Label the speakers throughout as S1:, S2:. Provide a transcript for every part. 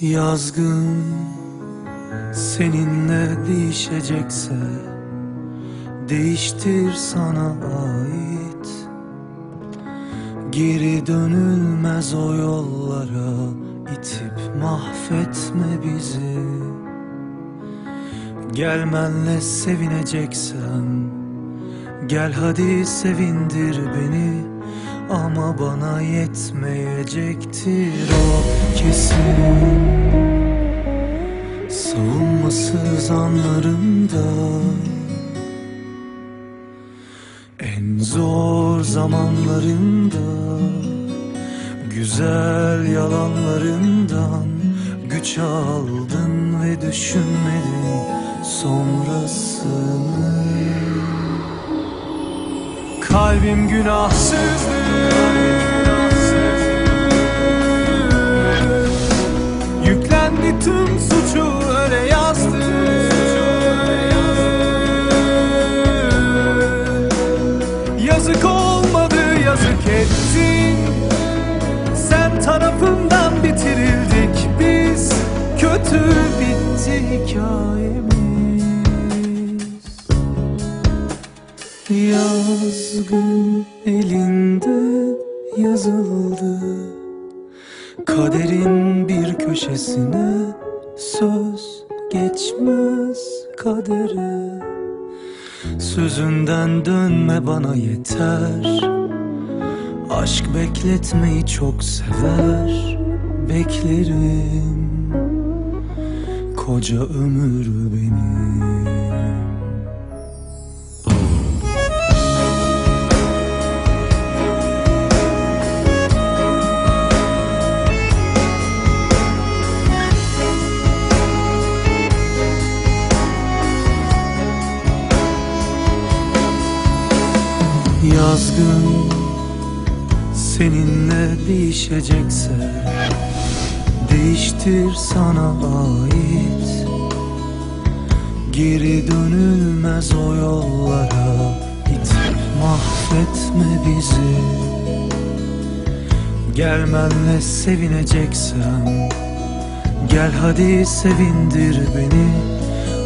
S1: Yazgın seninle değişecekse Değiştir sana ait. Geri dönülmez o yollara itip mahvetme bizi. Gelmenle sevineceksen Gel hadi sevindir beni Ama bana yetmeyecektir o kesin. Savunmasız anlarımda En zor zamanlarında Güzel yalanlarından Güç aldın ve düşünmedin sonrasını. Kalbim günahsızdı ettin. Sen tarafından bitirildik biz. Kötü bitti hikayemiz. Yazgın elinde yazıldı. Kaderin bir köşesine söz geçmez kadere. Sözünden dönme bana yeter Aşk bekletmeyi çok sever Beklerim. Koca ömür benim. Yazgın seninle değişecekse Değiştir sana ait. Geri dönülmez o yollara itip mahvetme bizi. Gelmenle sevineceksen Gel hadi sevindir beni.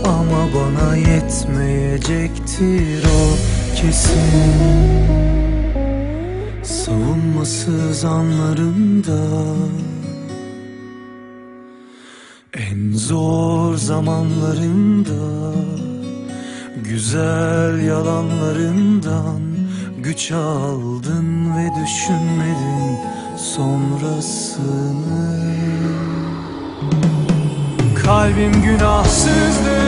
S1: Ama bana yetmeyecektir o kesin Savunmasız anlarımda En zor zamanlarımda Güzel yalanlarından Güç aldın ve düşünmedin sonrasını. Kalbim günahsızdı